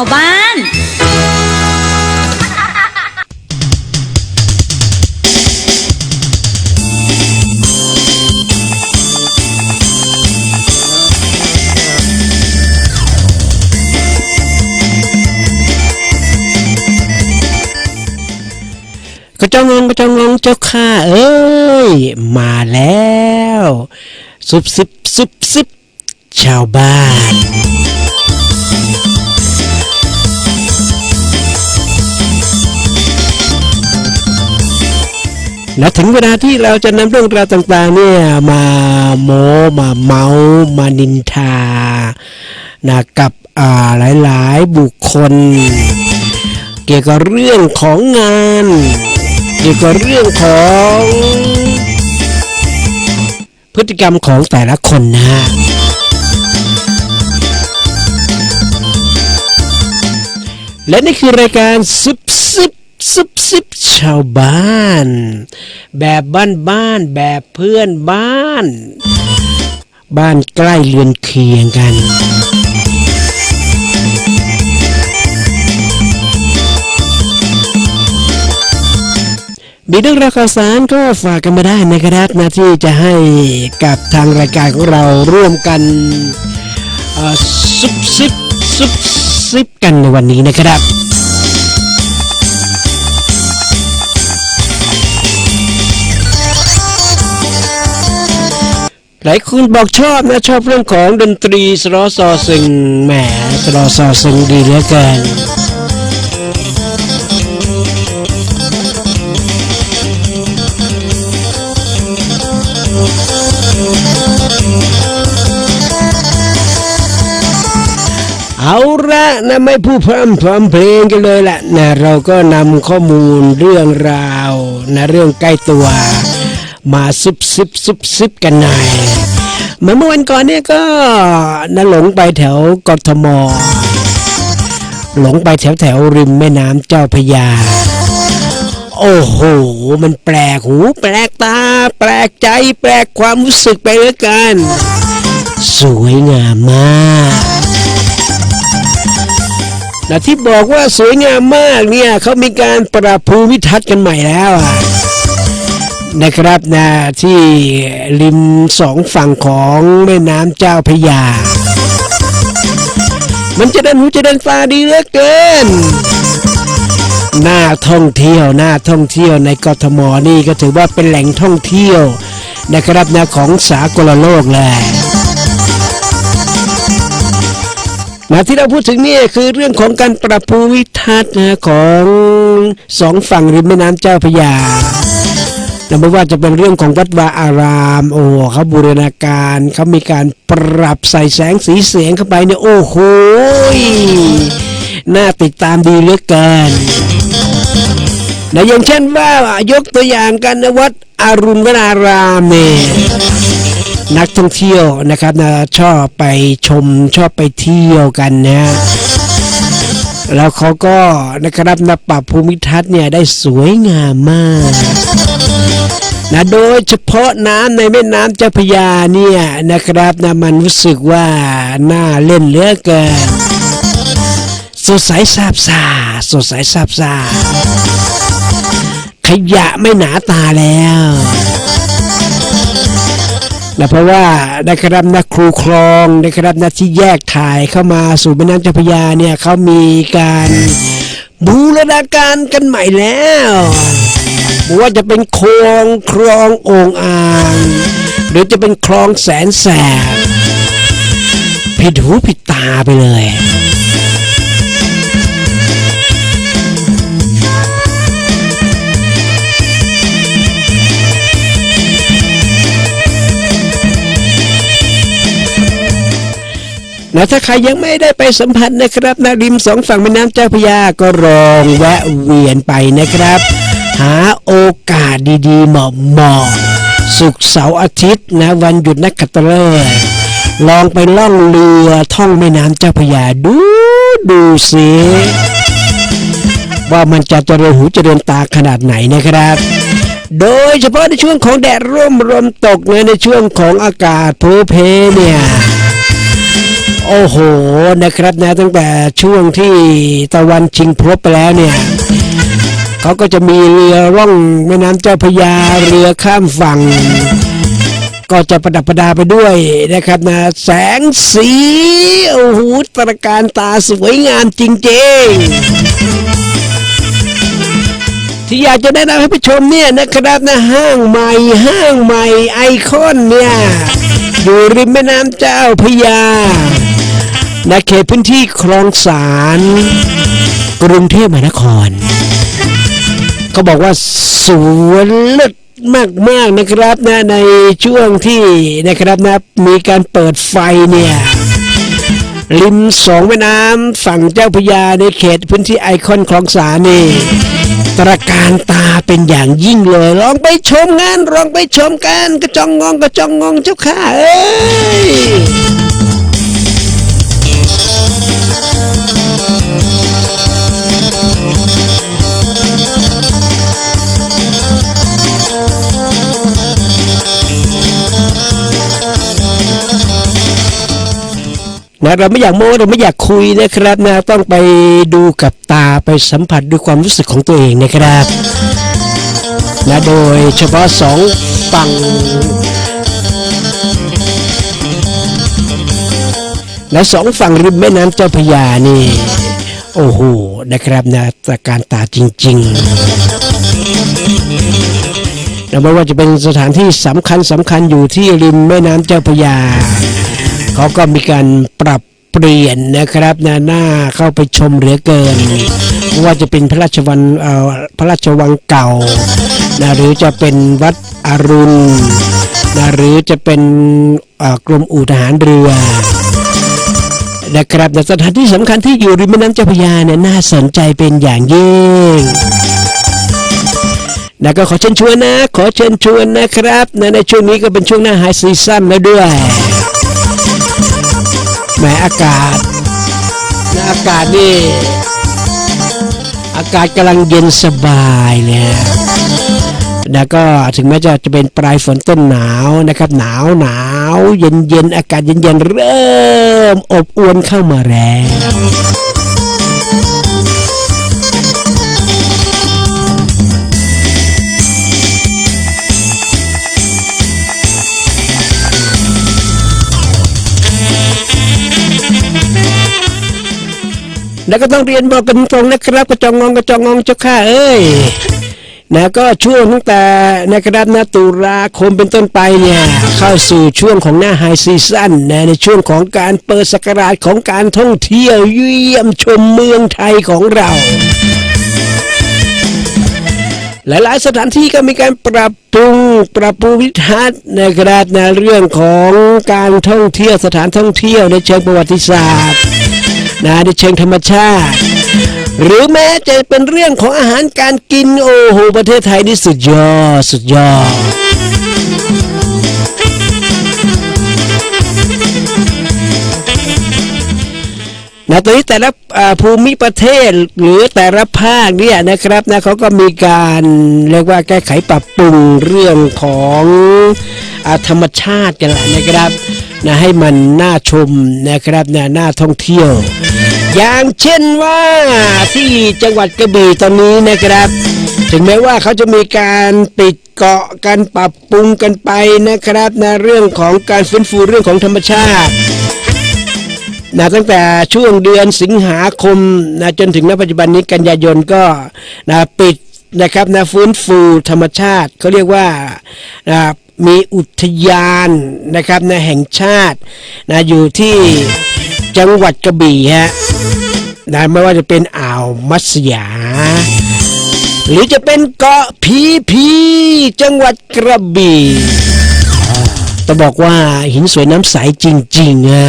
าวบ้านกระจองงกระจองงเจ้าข้าเอ้ย มาแล้วสุบสิบสุบสิบชาวบ้าน และถึงเวลาที่เราจะนำเรื่องราวต่างๆเนี่ยมาโมมาเมามานินทานะกับอ่าหลายๆบุคคล เกี่ยวกับเรื่องของงาน เกี่ยวกับเรื่องของพฤติกรรมของแต่ละคนนะฮะและนี่คือรายการซุบซิบ ซุบซิบชาวบ้าน แบบบ้านบ้านแบบเพื่อนบ้าน บ้านใกล้เรือนเคียงกันมีเรื่องราวข่าวสารก็ฝากกันมาได้นะครับนะที่จะให้กับทางรายการของเราร่วมกันซุบซิบซุบซิบกันในวันนี้นะครับ หลายคนบอกชอบนะชอบเรื่องของดนตรีสรอซอซึงแหมสรอซอซึงดีเหลือเกินเอาละนะไม่พูดพร่ำพร้อมเพลงกันเลยละนะเราก็นำข้อมูลเรื่องราวนะเรื่องใกล้ตัว มาซุบซิบซุบซิบกันหน่อยเหมือนเมื่อวันก่อนเนี่ยก็นะหลงไปแถวกทม หลงไปแถวแถวริมแม่น้ำเจ้าพยา โอ้โห มันแปลกหู แปลกตา แปลกใจ แปลกความรู้สึกไปเหลือเกันสวยงามมากนะที่บอกว่าสวยงามมากเนี่ยเขามีการปรับภูมิทัศน์กันใหม่แล้วอะ นะครับนะที่ริมสองฝั่งของแม่น้ำเจ้าพยา มันจะดินหูจะดินตาดีเหลือเกินหน้าท่องเที่ยวหน้าท่องเที่ยวในกทมนี่ก็ถือว่าเป็นแหล่งท่องเที่ยวนะครับนะของสากลโลกเลยนะที่เราพูดถึงนี่คือเรื่องของการปรับภูมิทัศน์นะของสองฝั่งริมแม่น้ำเจ้าพระยา นะไม่ว่าจะเป็นเรื่องของวัดวาอาราม โอ้เขาบูรณาการเขามีการปรับใส่แสงสีเสียงเข้าไปเนี่ยโอ้โหน่าติดตามดีเหลือเกินนะอย่างเช่นว่ายกตัวอย่างกันนะวัดอรุณวนารามเนี่ยนักท่องเที่ยวนะครับนะชอบไปชมชอบไปเที่ยวกันนะ แล้วเขาก็นะครับนปรับภูมิทัศน์เนี่ยได้สวยงามมากนะโดยเฉพาะน้ำในแม่น้ำเจ้าพยาเนี่ยนะครับนะมันรู้สึกว่าน่าเล่นเหลือเกินสดใสซาบซ่าสดใสซาบซ่าขยะไม่หนาตาแล้ว นะเพราะว่านะครับนะครูคลองนะครับนะที่แยกถ่ายเข้ามาสู่แม่น้ำเจ้าพระยาเนี่ยเขามีการบูรณาการกันใหม่แล้วว่าจะเป็นคลองคลององอ่าง หรือจะเป็นคลองแสนแสบผิดหูผิดตาไปเลย นะถ้าใครยังไม่ได้ไปสัมผัสนะครับนะริมสองฝั่งแม่น้ำเจ้าพระยาก็ลองแวะเวียนไปนะครับ หาโอกาสดีๆเหมาะเหมาะสุกเสาร์อาทิตย์นะวันหยุดนักขัตฤกษ์ลองไปล่องเรือท่องแม่น้ำเจ้าพระยาดูดูสิว่ามันจะเจริญหูเจริญตาขนาดไหนนะครับ โดยเฉพาะในช่วงของแดดร่มลมตกเนี่ยในช่วงของอากาศโพเพเนี่ย โอ้โหนะครับนะตั้งแต่ช่วงที่ตะวันชิงพลบไปแล้วเนี่ยเขาก็จะมีเรือร่องแม่น้ำเจ้าพยาเรือข้ามฝั่ง ก็จะประดับประดาไปด้วยนะครับนะแสงสีโอ้โหตระการตาสวยงามจริงๆที่อยากจะแนะนำให้ผู้ชมเนี่ยนะครับนะห้างใหม่ห้างใหม่ไอคอนเนี่ยอยู่ริมแม่น้ำเจ้าพยา ในเขตพื้นที่คลองสารกรุงเทพมหานครเขาบอกว่าสวนเลิศมากๆนะครับนะในช่วงที่นะครับนะมีการเปิดไฟเนี่ยริมสองแม่น้ำฝั่งเจ้าพระยาในเขตพื้นที่ไอคอนคลองสารนี่ตระการตาเป็นอย่างยิ่งเลย ลองไปชมงานลองไปชมกันกระจองงองกระจองงองเจ้าข้าเอ้ย นะเราไม่อยากโม้เราไม่อยากคุยนะครับนะต้องไปดูกับตาไปสัมผัสด้วยความรู้สึกของตัวเองนะครับนะโดยเฉพาะสองฝั่งและสองฝั่งริมแม่น้ำเจ้าพยานี่ โอ้โหนะครับนะตระการตาจริงๆนะไม่ว่าจะเป็นสถานที่สำคัญสำคัญอยู่ที่ริมแม่น้ำเจ้าพยา เขาก็มีการปรับเปลี่ยนนะครับนะหน้าเข้าไปชมเหลือเกินว่าจะเป็นพระราชวังเอ่อพระราชวังเก่านะหรือจะเป็นวัดอรุณนะหรือจะเป็นเอ่อกรมอู่ทหารเรือนะครับแต่สถานที่สำคัญที่อยู่ริมแม่น้ำเจ้าพระยาเนี่ยน่าสนใจเป็นอย่างยิ่งนะก็ขอเชิญชวนนะ ขอเชิญชวนนะครับนะในช่วงนี้ก็เป็นช่วงหน้าไฮซีซั่นแล้วด้วย แหมอากาศนะอากาศนี่อากาศกำลังเย็นสบายเลยนะก็ถึงแม้จะจะเป็นปลายฝนต้นหนาวนะครับ หนาวหนาวเย็นเย็นอากาศเย็นเย็นเริ่มอบอวนเข้ามาแล้ว แล้วก็ต้องเรียนบอกกันตรงนะครับกระจองงองกระจองงองเจ้าข้าเอ้ยนะก็ช่วงตั้งแต่นะครับนะตุลาคมเป็นต้นไปเนี่ยเข้าสู่ช่วงของหน้าไฮซีซั่นนะในช่วงของการเปิดสกราชของการท่องเที่ยวเยี่ยมชมเมืองไทยของเรา หลายๆสถานที่ก็มีการปรับปรุงปรับปรุงวิทัศน์นะครับในเรื่องของการท่องเที่ยวสถานท่องเที่ยวในเชิงประวัติศาสตร์ นะในเชิงธรรมชาติ หรือแม้จะเป็นเรื่องของอาหารการกินโอ้โหประเทศไทยนี่สุดยอดสุดยอดนะตอนนี้แต่ละภูมิประเทศหรือแต่ละภาคเนี่ยนะครับนะเขาก็มีการเรียกว่าแก้ไขปรับปรุงเรื่องของอธรรมชาติกันแหละนะครับ นะให้มันน่าชมนะครับนะน่าท่องเที่ยว อย่างเช่นว่าที่จังหวัดกระบี่ตอนนี้นะครับ ถึงแม้ว่าเขาจะมีการปิดเกาะการปรับปรุงกันไปนะครับนะเรื่องของการฟื้นฟูเรื่องของธรรมชาตินะตั้งแต่ช่วงเดือนสิงหาคมนะจนถึงณปัจจุบันนี้กันยายนก็นะปิดนะครับนะฟื้นฟูธรรมชาติเขาเรียกว่านะ มีอุทยานนะครับนะแห่งชาตินะอยู่ที่จังหวัดกระบี่ฮะนะไม่ว่าจะเป็นอ่าวมัสยา หรือจะเป็นเกาะพีพีจังหวัดกระบี่ต้องบอกว่าหินสวยน้ำใสจริงๆอะ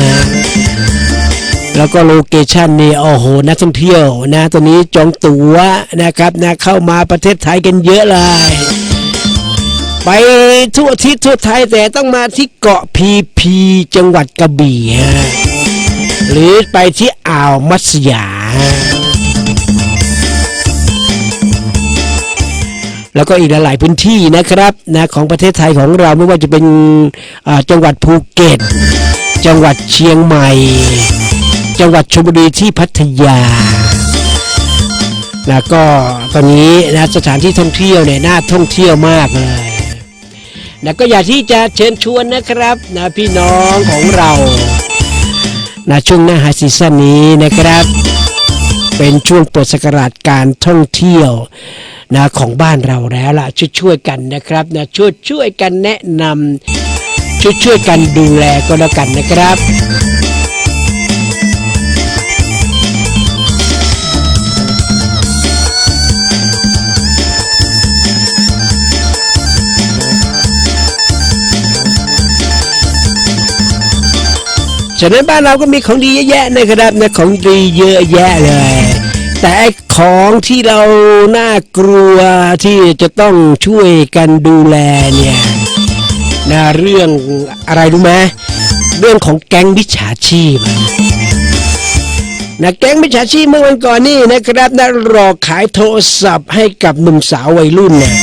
แล้วก็โลเคชันนี่โอ้โหนักท่องเที่ยวนะตอนนี้จองตั๋วนะครับนะเข้ามาประเทศไทยกันเยอะเลย ไปทั่วทิศทั่วไทยแต่ต้องมาที่เกาะพีพีจังหวัดกระบี่ฮะหรือไปที่อ่าวมัสยา แล้วก็อีกหลาย ๆ พื้นที่นะครับนะของประเทศไทยของเราไม่ว่าจะเป็นจังหวัดภูเก็ต จังหวัดเชียงใหม่ จังหวัดชลบุรีที่พัทยาแล้วก็ตอนนี้นะสถานที่ท่องเที่ยวเนี่ยน่าท่องเที่ยวมากเลย นะก็อยากที่จะเชิญชวนนะครับนะพี่น้องของเรานะช่วงหน้าไฮซีซั่นนี้นะครับ เป็นช่วงเปิดสกราชการท่องเที่ยวนะของบ้านเราแล้วล่ะช่วยช่วยกันนะครับนะช่วยช่วยกันแนะนำช่วยช่วยกันดูแลก็แล้วกันนะครับ ฉะนั้นบ้านเราก็มีของดีเยอะแยะนะครับนะของดีเยอะแยะเลย แต่ของที่เราน่ากลัวที่จะต้องช่วยกันดูแลเนี่ยนะเรื่องอะไรรู้ไหมเรื่องของแก๊งวิชาชีพนะแก๊งวิชาชีพเมื่อวันก่อนนี่นะครับนะหลอกขายโทรศัพท์ให้กับหนุ่มสาววัยรุ่นเนี่ย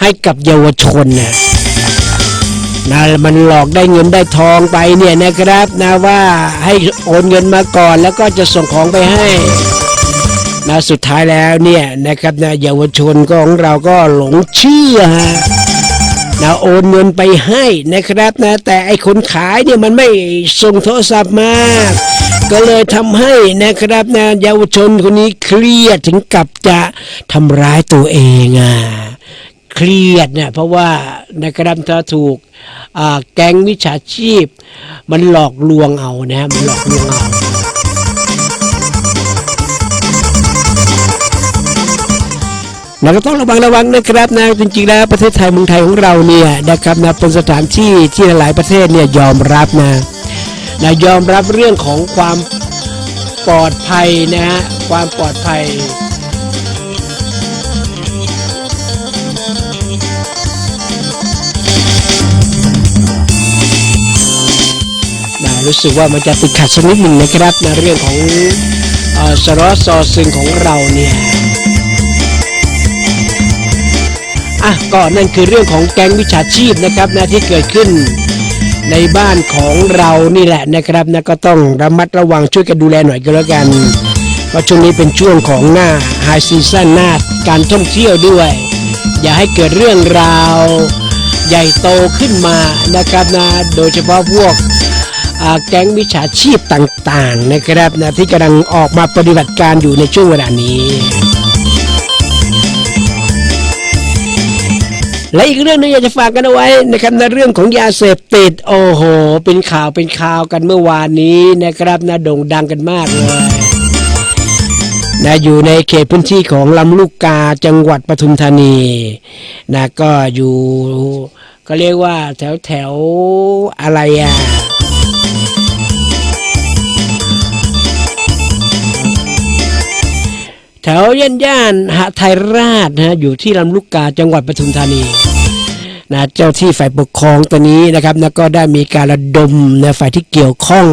ให้กับเยาวชนเนี่ย นะมันหลอกได้เงินได้ทองไปเนี่ยนะครับนะว่าให้โอนเงินมาก่อนแล้วก็จะส่งของไปให้นะสุดท้ายแล้วเนี่ยนะครับนะเยาวชนของเราก็หลงเชื่อฮะนะโอนเงินไปให้นะครับนะแต่ไอคนขายเนี่ยมันไม่ส่งโทรศัพท์มาก็เลยทำให้นะครับนะเยาวชนคนนี้เครียดถึงกับจะทำร้ายตัวเองอะ เครียดเนี่ยเพราะว่านะครับถ้าถูกแก๊งวิชาชีพ มันหลอกลวงเอานะมันหลอกลวงเอาเราก็ต้องระวังระวังนะครับนะจริงๆแล้วประเทศไทยเมืองไทยของเราเนี่ยนะครับนะเป็นสถานที่ที่หลายประเทศเนี่ยยอมรับนะนะยอมรับเรื่องของความปลอดภัยนะฮะความปลอดภัย รู้สึกว่ามันจะติดขัดสักนิดหนึ่งนะครับในเรื่องของสรอซอซึงของเราเนี่ยอะก็นั่นคือเรื่องของแก๊งวิชาชีพนะครับนะที่เกิดขึ้นในบ้านของเรานี่แหละนะครับนะก็ต้องระมัดระวังช่วยกันดูแลหน่อยก็แล้วกันเพราะช่วงนี้เป็นช่วงของหน้าไฮซีซั่นหน้าการท่องเที่ยวด้วย อย่าให้เกิดเรื่องราวใหญ่โตขึ้นมานะครับนะโดยเฉพาะพวก แก๊งวิชาชีพต่างๆนะครับนะที่กำลังออกมาปฏิบัติการอยู่ในช่วงเวลานี้และอีกเรื่องหนึงอยากจะฝากกันเอาไว้นะครับในเรื่องของยาเสพติดโอ้โห เป็นข่าวเป็นข่าวกันเมื่อวานนี้นะครับนะโด่งดังกันมากเลยนะอยู่ในเขตพื้นที่ของลำลูกกาจังหวัดปทุมธานีนะก็อยู่ก็เรียกว่าแถวแถวอะไรอะ ถวย่านย่านหาไทยราชนะฮะอยู่ที่ลำลูกกาจังหวัดปทุมธานีนะเจ้าที่ฝ่ายปกครองตัวนี้นะครับนะก็ได้มีการระดมนะฝ่ายที่เกี่ยวข้อง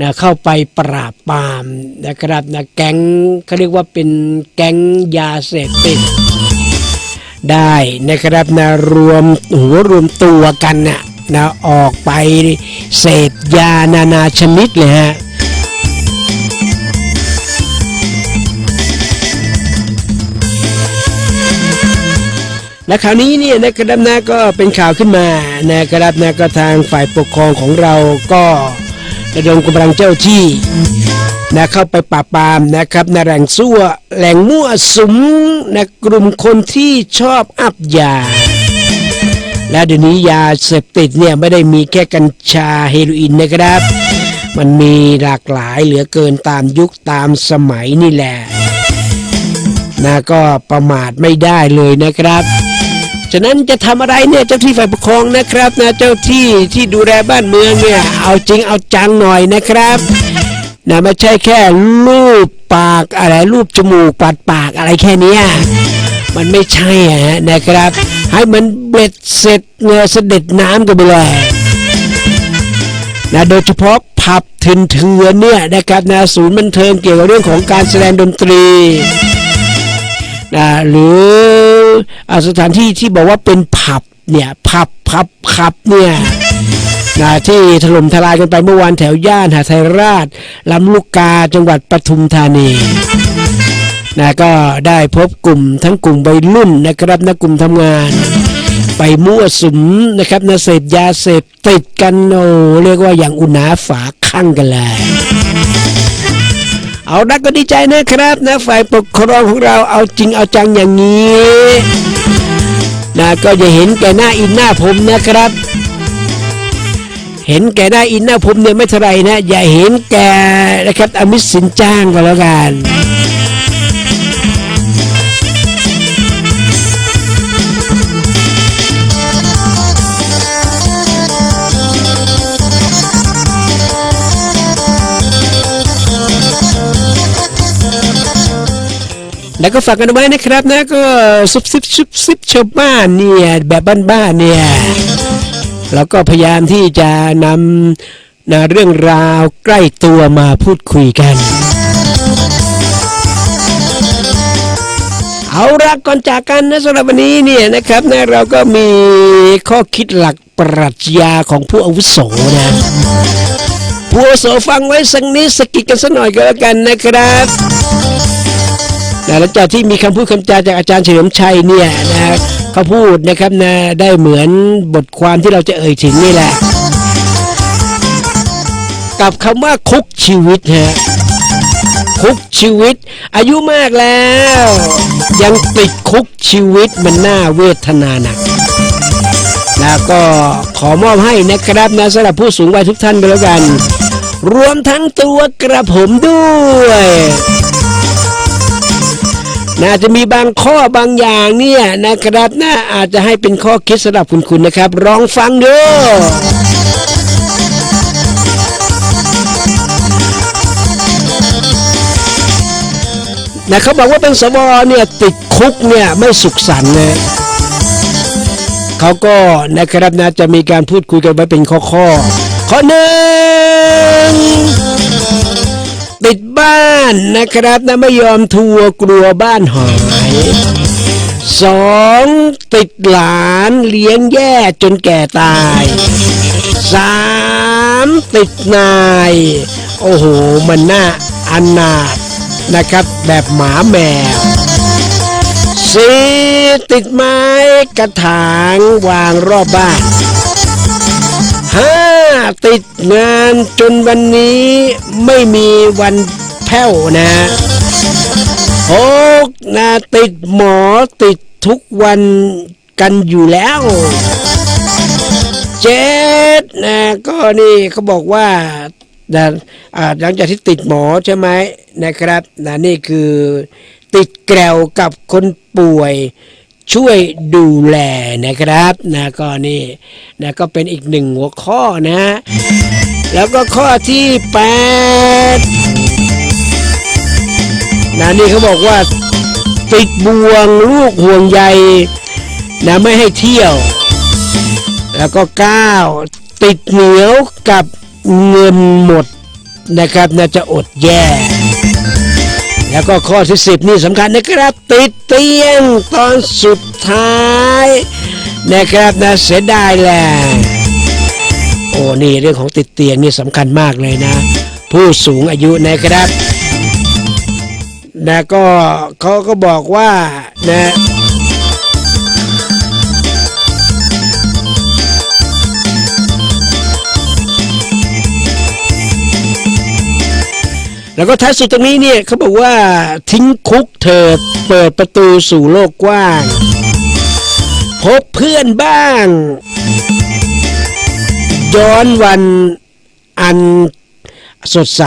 นะเข้าไปปราบปรามนะครับนะแก๊งเขาเรียกว่าเป็นแก๊งยาเสพติดได้นะครับนะรวมหัวรวมตัวกันนะนะออกไปเสพยานานาชนิดเลยฮะ และข่าวนี้เนี่ยนะครับนะก็เป็นข่าวขึ้นมานะครับนะก็ทางฝ่ายปกครองของเราก็ระดมกำลังเจ้าที่นะเข้าไปปราบปรามนะครับนะแหล่งซั่วแหล่งมั่วสุมนะกลุ่มคนที่ชอบอับยา และเดี๋ยวนี้ยาเสพติดเนี่ยไม่ได้มีแค่กัญชาเฮโรอีนนะครับ มันมีหลากหลายเหลือเกินตามยุคตามสมัยนี่แหละนะก็ประมาทไม่ได้เลยนะครับ ฉะนั้นจะทำอะไรเนี่ยเจ้าที่ฝ่ายปกครองนะครับนะเจ้าที่ที่ดูแลบ้านเมืองเนี่ยเอาจริงเอาจังหน่อยนะครับนะไม่ใช่แค่รูปปากอะไรรูปจมูกปัดปากอะไรแค่นี้มันไม่ใช่ะฮะนะครับ ให้มันเบ็ดเสร็จเงเสด็จน้ำกันไปเลยนะโดยเฉพาะผับทินเถื่อนเนี่ยนะครับนะศูนย์บันเทิงเกี่ยวกับเรื่องของการแสดงดนตรีนะหรือ สถานที่ที่บอกว่าเป็นผับเนี่ยผับผับผับเนี่ยนะที่ถล่มทลายกันไปเมื่อวานแถวย่านหาไทยราชลำลูกกาจังหวัดปทุมธานีนะก็ได้พบกลุ่มทั้งกลุ่มวัยรุ่นนะครับนะกลุ่มทำงาน ไปมั่วสุมนะครับนะเสพยาเสพติดกันโอเรียกว่าอย่างอุณาฝาข้างกันเลย เอาดักก็ดีใจนะครับนะฝ่ายปกครองของเราเอาจริงเอาจังอย่างนี้นะก็จะเห็นแก่หน้าอินหน้าผมนะครับ เห็นแก่หน้าอินหน้าผมเนี่ยไม่เท่าไรนะ อย่าเห็นแก่นะครับอมิสสินจ้างก็แล้วกัน แล้วก็ฝากกันไว้นะครับนะก็ซุบซิบซุบซิบชาวบ้านเนี่ยแบบบ้านๆเนี่ยแล้วก็พยายามที่จะนำนะเรื่องราวใกล้ตัวมาพูดคุยกัน เอาละก่อนจากกันนะสำหรับวันนี้เนี่ยนะครับนะเราก็มีข้อคิดหลักปรัชญาของผู้อาวุโสนะผู้อาวุโสฟังไว้สักนิดสกกิดกันสักหน่อยก็แล้วกันนะครับ นะหลังจากที่มีคำพูดคำจาจากอาจารย์เฉลิมชัยเนี่ยนะเขาพูดนะครับนะได้เหมือนบทความที่เราจะเอ่ยถึงนี่แหละ กับคำว่าคุกชีวิตฮะคุกชีวิต อายุมากแล้ว ยังติดคุกชีวิตมันน่าเวทนาหนักแล้วก็ขอมอบให้นะครับนะสำหรับผู้สูงวัยทุกท่านไปแล้วกัน รวมทั้งตัวกระผมด้วย น่าจะมีบางข้อบางอย่างเนี่ยนะครับน่าอาจจะให้เป็นข้อคิดสำหรับคุณคุณนะครับลองฟังดูนะเขาบอกว่าเป็นสวเนี่ยติดคุกเนี่ยไม่สุขสันต์เลยเขาก็นะครับนะจะมีการพูดคุยกันไว้เป็นข้อข้อ ข้อหนึ่ง บ้านนะครับนะไม่ยอมทัวร์กลัวบ้านหายสองติดหลานเลี้ยงแย่จนแก่ตายสามติดนาย โอ้โห มันน่าอนาถนะครับ แบบหมาแมวสี่ติดไม้กระถางวางรอบบ้านห้าติดงานจนวันนี้ไม่มีวัน แผ่วนะหกนะติดหมอติดทุกวันกันอยู่แล้ว เจ็ดนะก็นี่เขาบอกว่านะหลังจากที่ติดหมอใช่ไหมนะครับนะนี่คือติดแกวกับคนป่วยช่วยดูแลนะครับนะก็นี่นะก็เป็นอีกหนึ่งหัวข้อนะ แล้วก็ข้อที่แปด นะนี่เขาบอกว่าติดบ่วงลูกห่วงใยนะไม่ให้เที่ยว แล้วก็เก้าติดเหนียวกับเงินหมดนะครับน่าจะอดแย่ แล้วก็ข้อที่สิบนี่สำคัญนะครับ ติดเตียงตอนสุดท้ายนะครับนะเสียดายแหละโอ้นี่เรื่องของติดเตียงนี่สำคัญมากเลยนะ ผู้สูงอายุนะครับ นะก็เขาก็บอกว่านะแล้วก็ท้ายสุดตรงนี้เนี่ยเขาบอกว่าทิ้งคุกเถิดเปิดประตูสู่โลกกว้าง พบเพื่อนบ้าง ย้อนวันอันสดใส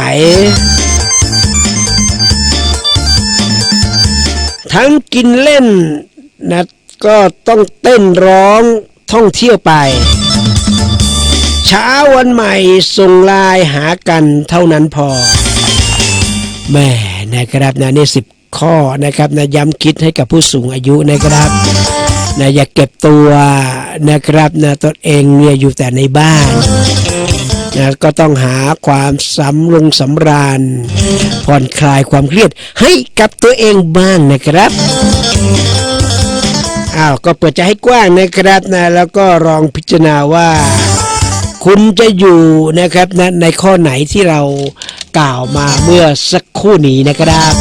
ทั้งกินเล่นนะก็ต้องเต้นร้องท่องเที่ยวไป เช้าวันใหม่ส่งไลน์หากันเท่านั้นพอแม่นะครับนะนี่สิบข้อนะครับนะย้ำคิดให้กับผู้สูงอายุนะครับนะอย่าเก็บตัวนะครับนะตนเองเนี่ยอยู่แต่ในบ้าน นะก็ต้องหาความสำรงสำราญ ผ่อนคลายความเครียดให้กับตัวเองบ้างนะครับอ้าวก็เปิดใจให้กว้างนะครับนะแล้วก็ลองพิจารณาว่า คุณจะอยู่นะครับนะในข้อไหนที่เรากล่าวมาเมื่อสักครู่นี้นะครับ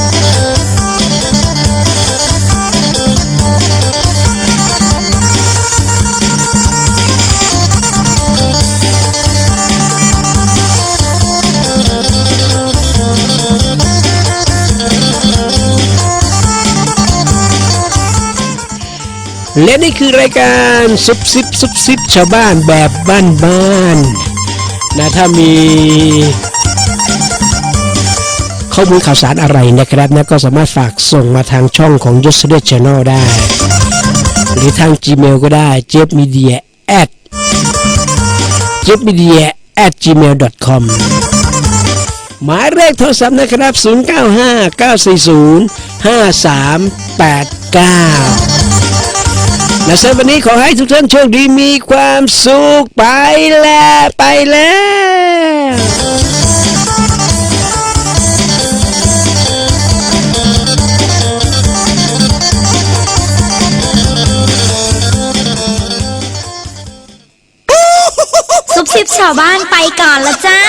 และนี่คือรายการซุบซิบซุบซิบชาวบ้านแบบบ้านบ้านๆนะถ้ามีข้อมูลข่าวสารอะไรนะครับนะก็สามารถฝากส่งมาทางช่องของ y o s d e r Channel ได้ หรือทาง Gmail ก็ได้ j e f m e d i a at j e f m e d i a at gmail com หมายเลขโทรศัพท์นะครับ 095 940 5389 และสำหรับวันนี้ขอให้ทุกท่านโชคดีมีความสุขไปแล้วไปแล้วซุบซิบชาวบ้านไปก่อนละจ้า